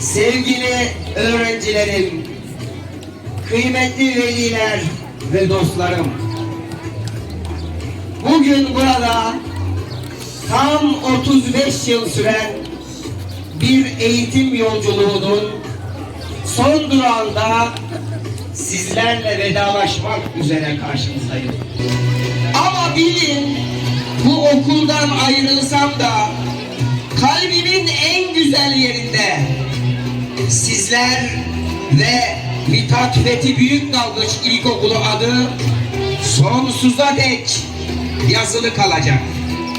sevgili öğrencilerim, kıymetli veliler ve dostlarım. Bugün burada tam 35 yıl süren bir eğitim yolculuğunun son durağında sizlerle vedalaşmak üzere karşınızdayım. Ama bilin bu okuldan ayrılsam da kalbimin en güzel yerinde sizler ve Mithat Fethi Büyük Dalgıç İlkokulu adı sonsuza dek yazılı kalacak.